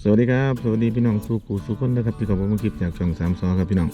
สวัสดีครับสวัสดีพี่น้องสู่กูสู่คนนะครับพี่กับผมมาคลิปจากช่องสามซอครับพี่น้อง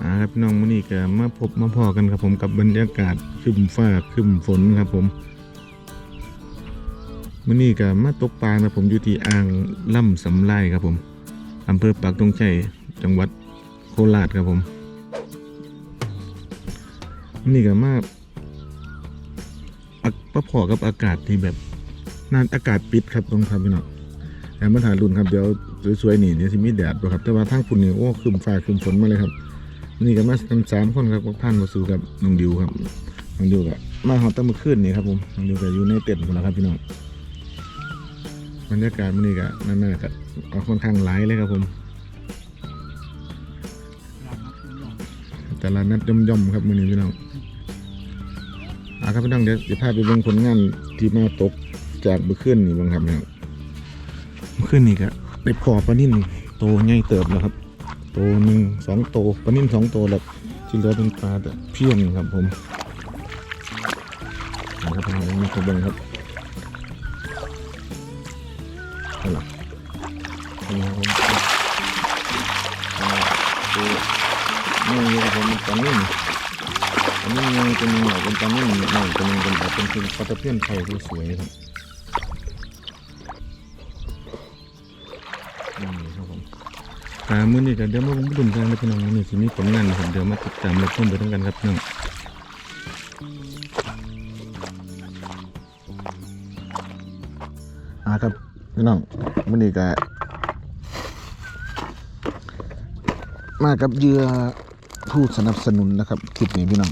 อ่าครับพี่น้องวันนี้ก็มาพบมาพอกันครับผมกับบรรยากาศคึมฟ้าคึมฝนครับผมวันนี้ก็มาตกปลานะผมอยู่ที่อ่างล่ำสำไลครับผมอำเภอปากตงชัยจังหวัดโคราชครับผมวันนี้ก็มาประพอกับอากาศที่แบบนานอากาศปิดครับตรงครับพี่น้อง แอมมาถ่ายรุ่นครับเดี๋ยวสวยๆนี่เดี๋ยวสิมีแดดด้วยครับ แต่ว่าทางคุณนี่โอ้คืมฟ้าคืมฝนมาเลยครับนี่ก็มากันสามคนครับก็พันมาสู่กับน้องดิวครับน้องดิวก็มาหอตั้งเมื่อคืนนี่ครับผมน้องดิวก็อยู่ในเต็นท์คนละครับพี่น้องบรรยากาศมันนี่ก็นั่นๆก็เอาค่อนข้างหลายเลยครับผมแต่ละนัดย่อมๆครับมือนี้พี่น้องอ่าครับพี่น้องเดี๋ยวจะพาไปเบิ่งผลงานที่มาตกจากเมื่อคืนนี่บ้างครับพี่น้อง ขึ้นนี่ก็ได้พอปลานิ่นโตใหญ่เติบแล้วครับ โตหนึ่งสองโตปลานิ่นสองโตแล้วที่เหลือเป็นปลาแต่เพี้ยนครับผมนะครับผมมีขบวนครับเอาล่ะนี่ครับผมอ่าตัวนี่ครับผมเป็นปลานิ่นอันนี้ยังเป็นหน่อยเป็นปลานิ่นหน่อยเป็นเป็นแบบเป็นเป็นปลาตะเพียนไทยที่สวยครับ อ่ามื้อนี้เดี๋ยวมาดุมกันเลยพี่น้องมื้อนี้สิมีผลงานนะครับเดี๋ยวมาติดตามรับชมไปด้วยกันครับพี่น้องอ่าครับพี่น้องมื้อนี้ก็มากับเยื่อผู้สนับสนุนนะครับคลิปนี้พี่น้อง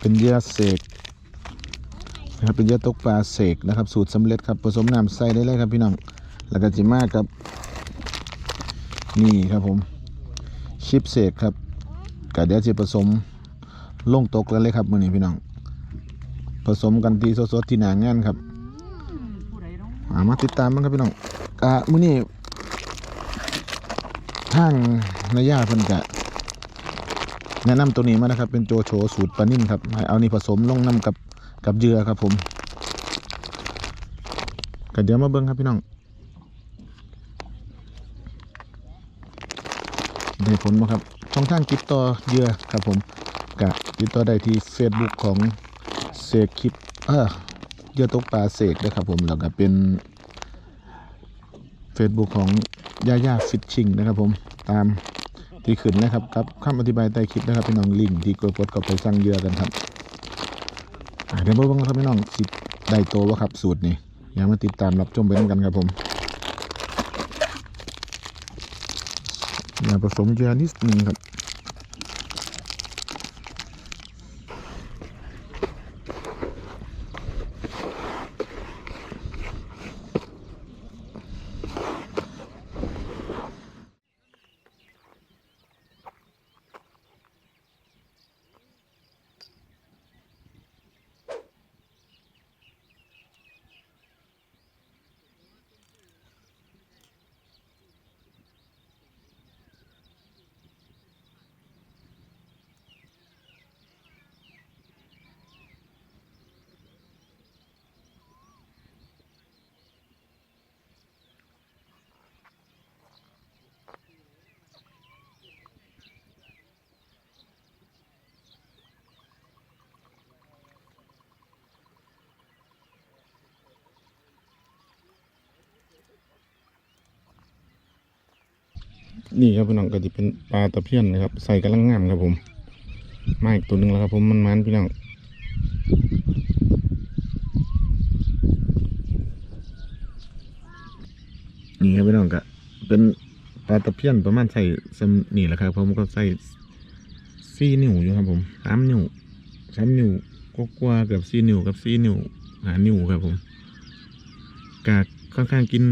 เป็นเยื่อเสกนะครับเป็นเยื่อตกปลาเสกนะครับ สูตรสำเร็จครับผสมน้ำใส่ได้เลยครับพี่น้องแล้วก็จิมากับ นี่ครับผมชิปเสกครับกะเดี๋ยวจะผสมลงตกแล้วเลยครับมือนี้พี่น้อง ผสมกันทีสดๆที่หนางานครับามาติดตามมันครับพี่น้องกะมือนี้ทางนายาเพิ่นกะแนะนำตัวนี้มานะครับ เป็นโจโฉสูตรปลานิ่มครับให้เอานี่ผสมลงน้ำกับกับเยื่อครับผมกะเดี๋ยวมาเบิ้งครับพี่น้อง ได้ผลบ่ครับช่องทางติดต่อเหยื่อครับผมกะติดต่อได้ที่ Facebook ของเสกคลิปเออเหยื่อตกปลาเสกนะครับผมแล้วก็เป็น Facebook ของย่าย่าฟิชชิงนะครับผมตามที่ขึ้นนะครับกับคำอธิบายใต้คลิปนะครับพี่น้องลิงก์ที่กดกดก็ไปสั่งเหยื่อกันครับเดี๋ยวมาเบิ่งครับพี่น้องสิได้โตวะครับสูตรนี้อย่ามาติดตามรับชมไปด้วยกันครับผม อย่า ผสมยาอนิดนึงครับ นี่ครับพี่น้องก็จะเป็นปลาตะเพียนนะครับ ใส่กำลังงามครับผม มาอีกตัวหนึ่งแล้วครับผมมันมันพี่น้องนี่ครับพี่น้องก็เป็นปลาตะเพียนประมาณใส่สนี่แหละครับผมก็ใส่สี่นิ้วอยู่ครับผมสามนิ้วสามนิ้วก็กว่าเกือบสี่นิ้วกับสี่นิ้วหานิ้วครับผมกา ค่อนข้างกิน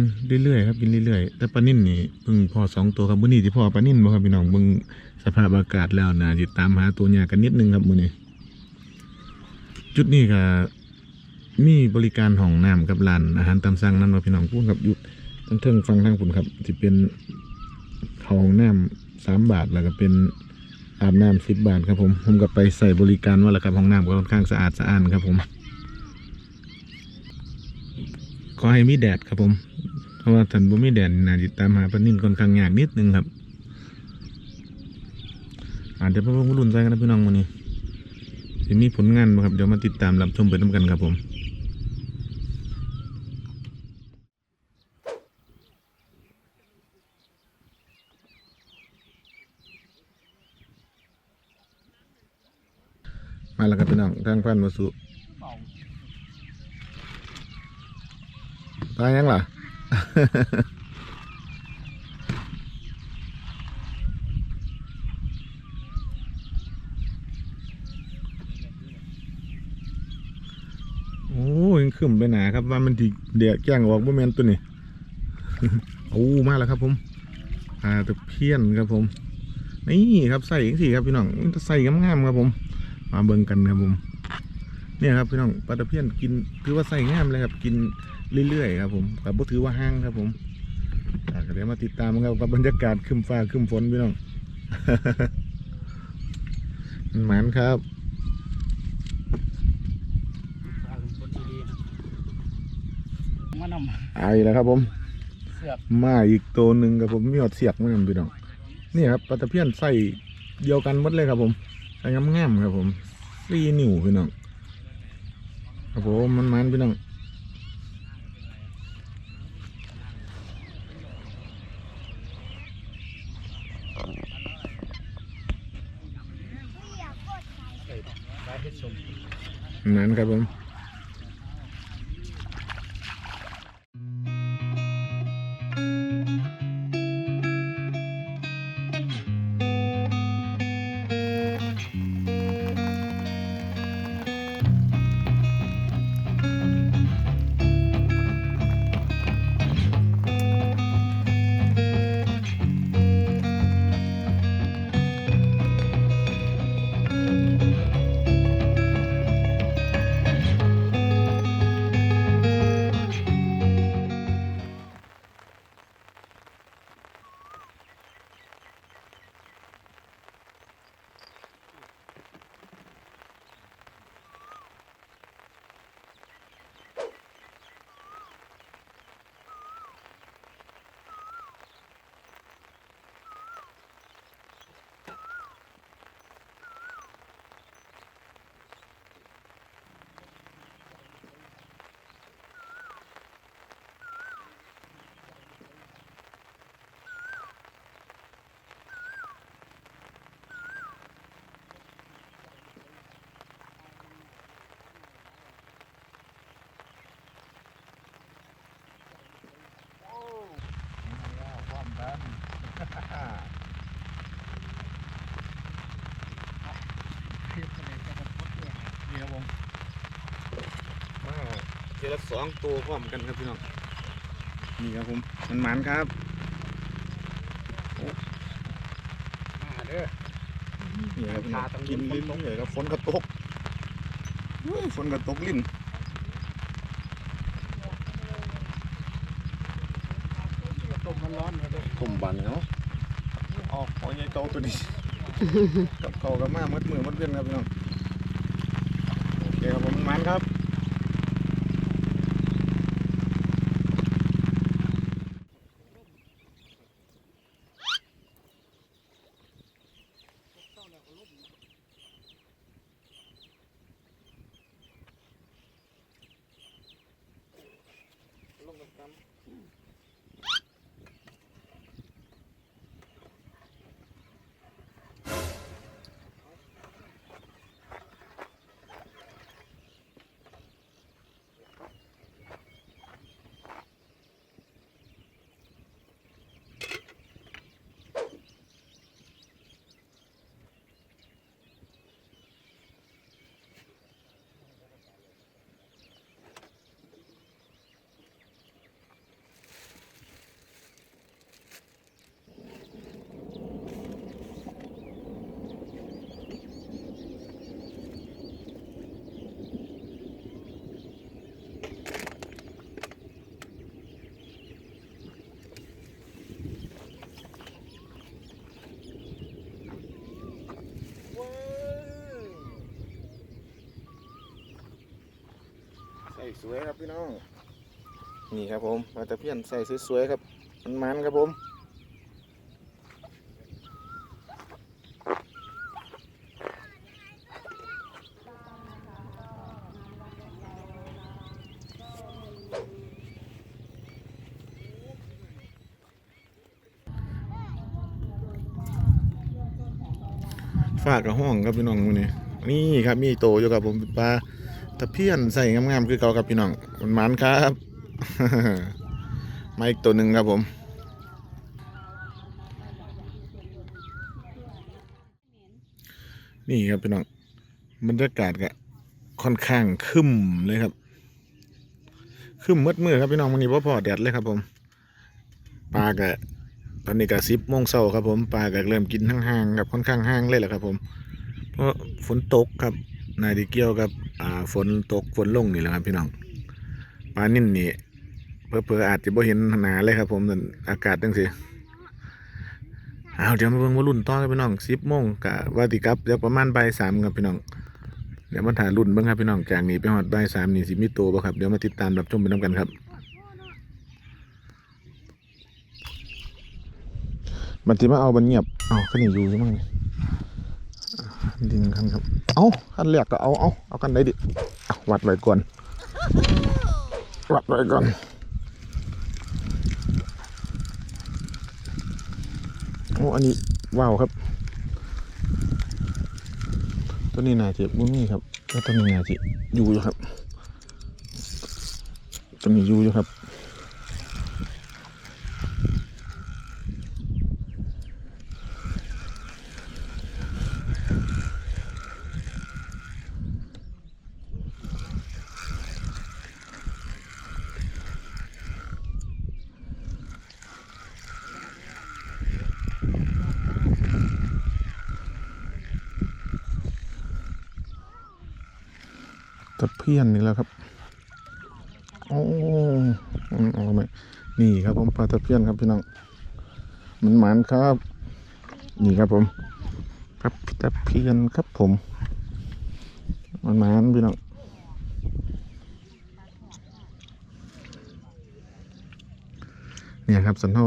เรื่อยๆครับกินเรื่อยๆแต่ปลานิ่นนี่เพิ่งพอสองตัวครับมื้อนี้ที่พอปลานิ่นบ่ครับพี่น้องเบิ่งสภาพอากาศแล้วนะติดตามหาตัวยากกันนิดนึงครับมื้อนี้จุดนี้ก็มีบริการห้องน้ำกับร้านอาหารตามสั่งนั่นว่าพี่น้องพูดครับอยู่ทั้งเทิงฟังทางปุ่นครับที่เป็นห้องน้ำสามบาทแล้วก็เป็นอาบน้ำสิบบาทครับผมผมก็ไปใส่บริการว่าแล้วครับห้องน้ำก็ค่อนข้างสะอาดสะอ้านครับผม ขอให้มีแดดครับผม เพราะว่าท่านบ่มีแดนน่าจิตามหาปลานิ่นค่อนข้างยากนิดนึงครับอาจจะเป็นวงรุ่นใจกันนะพี่น้องวันนี้จะมีผลงานบ่ครับเดี๋ยวมาติดตามรับชมไปน้ำกันครับผมมาแล้วครับพี่น้องทางพันวสุ ตายยังล่ะโอ้ยขึ้นไปหนาครับว่ามันที่เดียแจ้งออกบ่แมนตัวนี้โอ้มาแล้วครับผมปลาตะเพียนครับผม นี่ครับใส่อีกสี่ครับพี่น้องใส่งามๆครับผม มาเบิ่งกันครับผม เนี่ยครับพี่น้องปลาตะเพียนกินถือว่าใส่งามเลยครับกิน เรื่อยๆครับผมกับบ่ถือว่าห้างครับผมอ่าก็เดี๋ยวมาติดตามกันครับกับบรรยากาศครึมฟ้าครึมฝนพี่น้องมันหมานครับคนดีๆครับมานำไอาอีกแล้วครับผมเสือกมาอีกตัวหนึ่งครับผมมีหอดเสียกเหมือนกันพี่น้องนี่ครับปลาตะเพียนใส่เดียวกันหมดเลยครับผมใส่งามๆครับผมสี่นิ้วพี่น้องครับผมมันมันๆพี่น้อง ปลาเฮ็ดสม นั้นครับผม นี่ครับผมมาเจละสองตัวพร้อมกันครับพี่น้อง นี่ครับผม มันมันๆครับมาเด้อนี่ครับพี่น้องขาต้องกินฝลิ้นนตกเลยครับฝนกระตกอุ้ยฝนกระตกลิ้น มมันร้อนมาเด้อผมบันเนาะอ๋อพอใหญ่เก่าตัวนี้ กับเก่ากับมามัดมือมัดเวียนครับพี่น้องโอเคครับผมมันครับใส่สวยครับพี่น้อง นี่ครับผมปลาตะเพียนใส่สวยๆครับ มันมันครับผมฝากกับห้องครับพี่น้องวันนี้นี่ครับมีโตอยู่กับผมปลา ตะเพียนใส่งามๆคือเก่าครับพี่น้องมันมันครับมาอีกตัวหนึ่งครับผมนี่ครับพี่น้องบรรยากาศก็ค่อนข้างคึมเลยครับคึมมืดมืดครับพี่น้องวันนี้พ่อพอแดดเลยครับผมปลากะตอนนี้ก็สิบโมงเช้าครับผมปลาก็เริ่มกินห่างๆครับค่อนข้างห่างเลยแหละครับผม เพราะฝนตกครับ นายดีเกี่ยวกับอ่าฝนตกฝนลงนี่แหละครับพี่น้องปลานิ่นนี่เพอๆอาจจะบ่เห็นหนาเลยครับ ผมแต่อากาศจังสิเอาเดี๋ยวมาเบิ่งว่ารุ่นต่อครับพี่น้องสิบโมงกะว่าติกับเดี๋ยวประมาณบ่ายสามครับพี่น้องเดี๋ยวมาถ่ายรุ่นเบิ่งครับพี่น้องจากนี้ไปหอดบ่ายสามนี่สิมีโตบ่ครับเดี๋ยวมาติดตามรับชมไปน้ำกันครับ มันจะมาเอาบันเงียบเอาขึ้นนี่อยู่ใช่ไหม ดิงคันครับ เอาคันแรกก็เอาเอาเอากันได้ดิวัดไว้ก่อน วัดไว้ก่อนโอ้อันนี้ว้าวครับ ตัวนี้นาจะบุ้นี่ครับแล้วตัวนี้นาจะอยู่อยู่ครับตัวนี้อยู่อยู่ครับ เพียนนี่แล้วครับโอ้อืมเอาไหมนี่ครับผมปลาตะเพียนครับพี่น้องมันหมานครับ นี่ครับผมครับตะเพียนครับผมมันหมานพี่น้องเนี่ยครับสันท่า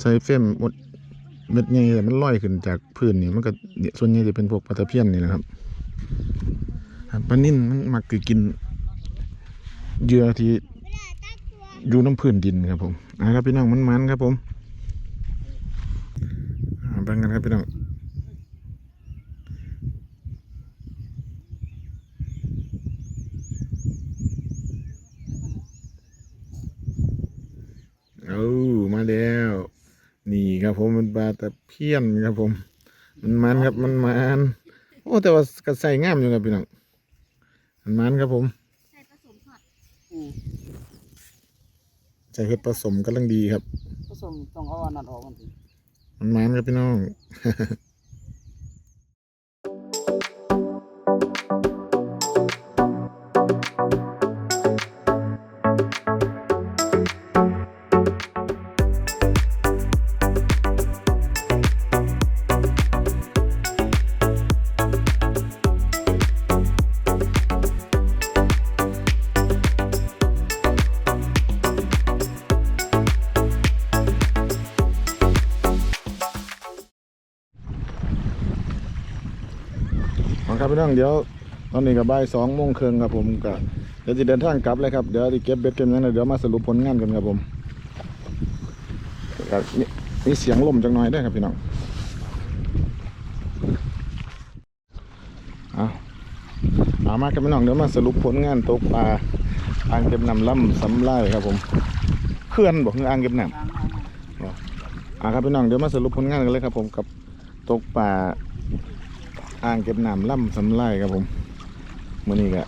ใช้เฟรมหมดเม็ดใหญ่แต่มันลอยขึ้นจากพื้นนี่มันก็เนี่ยส่วนใหญ่จะเป็นพวกปลาตะเพียนนี่นะครับ ปลานิ่นมันมักจะกินเหยื่อที่อยู่น้ำพื้นดินครับผมนะครับพี่น้องมันมันครับผมอ่าแบ่งกันครับพี่น้องเอามาแล้ว นี่ครับผมมันปลาตะเพียนครับผม มันมันครับมันมันโอ้แต่ว่าก็ใส่งามอยู่ครับพี่น้อง มันมันครับผม ใส่ผสมผัดอืมใส่เห็ดผสมกำลังดีครับ ผสมต้องเอาอันนั้นออกมันสิ มันมันครับพี่น้อง น้องเดี๋ยวตอนนี้ก็บ่ายสองโมงครึ่งครับผมก็เดี๋ยวจะเดินทางกลับเลยครับเดี๋ยวจะเก็บเบ็ดเก็บหยังแล้วเดี๋ยวมาสรุปผลงานกันครับผมก็มีมีเสียงลมจังหน่อยได้ครับพี่น้องเอาเอามาครับพี่น้องเดี๋ยวมาสรุปผลงานตกปลาอ่างเก็บน้ำล่ำสำไลครับผมเขื่อนบอกคืออ่างเก็บน้ำอ่างอ่างอ่าครับพี่น้องเดี๋ยวมาสรุปผลงานกันเลยครับผมกับตกป่า อ่างเก็บน้ำล่ำสำไลครับผมมื่อนี้ก็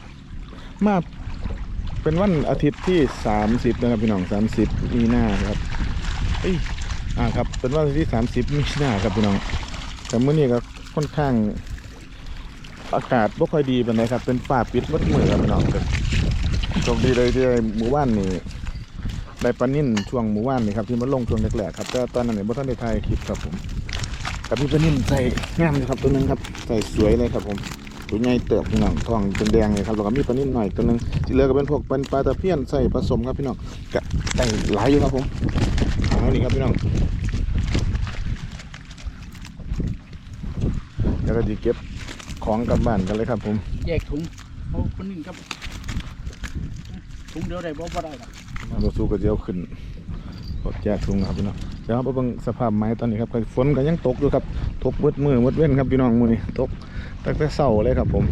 มาเป็นวันอาทิตย์ที่ 30 นะครับพี่น้อง 30 มีหน้าครับเอ้ยอ่าครับ เป็นวันอาทิตย์ที่ 30 มีนาครับพี่น้อง แต่มื่อนี้ก็ค่อนข้างอากาศไม่ค่อยดีเป็นไรครับ เป็นฝ้าปิดมืดมือครับพี่น้องโชคดีเลยที่หมู่บ้านนี่ได้ปลานิ่นช่วงหมู่บ้านนี่ครับที่มันลงช่วงแรกๆครับแต่ตอนนั้นเนี่ยบ่ทันได้ถ่ายคลิปครับผม กับพี่ปลานิ่นใส่งามเลยครับตัวหนึงครับใส่สวยเลยครับผมตัวใหญ่เติบพี่น้องท้องเป็นแดงเลยครับแล้วก็มีปลานิ่มหน่อยตัวหนึงที่เหลือก็เป็นพวกเป็นปลาตะเพียนใส่ผสมครับพี่น้องก็ได้หลายอยู่ครับผมเอานี่ครับพี่น้องแล้วก็จะเก็บของกลับบ้านกันเลยครับผม แยกถุงเอาคนหนึงครับถุงเดียวได้บ่บ่ได้หรอกเราสู้กับเจียวขึ้นกดแจกถุงครับพี่น้อง เดี๋ยวเราไปเบิ่งสภาพไม้ตอนนี้ครับฝนก็ยังตกอยู่ครับตกมืดมือมืดเว้นครับพี่น้องมือนี้ตกตั้งแต่เช้าเลยครับผม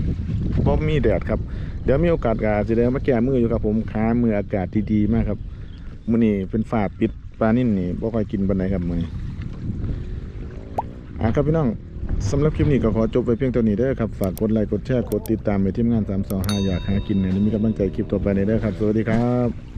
บ่มีแดดครับเดี๋ยวมีโอกาสก็สิได้มาแก้มืออยู่ครับผมค้ามืออากาศดีๆมากครับมือนี้เป็นฟ้าปิดปลานิ่นนี่บ่ค่อยกินปานใดครับมือนี้อะครับพี่น้องสำหรับคลิปนี้ก็ขอจบไว้เพียงเท่านี้เด้อครับ ฝากกดไลค์กดแชร์กดติดตามไปทีมงาน325อยากหากินเนี่ยมีกำลังใจคลิปต่อไปในเด้อครับ สวัสดีครับ